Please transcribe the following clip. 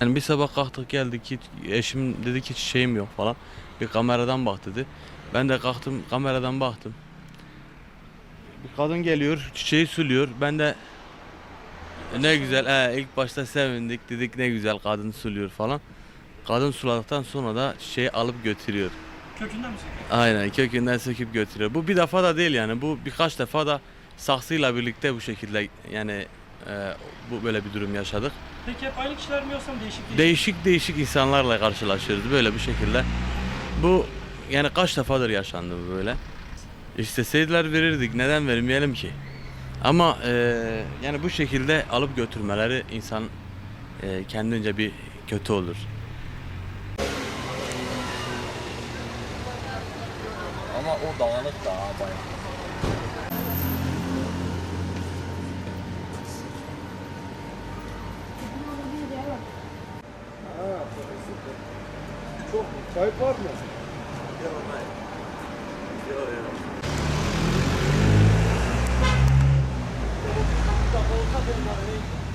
Yani bir sabah kalktık geldik ki eşim dedi ki çiçeğim yok falan. Bir kameradan bak dedi. Ben de kalktım kameradan baktım. Bir kadın geliyor çiçeği suluyor. Ben de ne güzel he, ilk başta sevindik dedik ne güzel kadın suluyor falan. Kadın suladıktan sonra da çiçeği alıp götürüyor. Kökünden mi söküyor? Aynen kökünden söküp götürüyor. Bu bir defa da değil yani bu birkaç defa da saksıyla birlikte bu şekilde yani e, bu böyle bir durum yaşadık. Peki hep aynı kişiler mi yoksa değişik değişik? Değişik değişik insanlarla karşılaşıyoruz böyle bir şekilde. Bu yani kaç defadır yaşandı bu böyle. İsteseydiler verirdik neden vermeyelim ki? Ama e, yani bu şekilde alıp götürmeleri insan e, kendince bir kötü olur. Ama o dağınık da bayağı. Çok kayıp var mı? Yok hayır. Yok yok. Olsa bunlar neydi?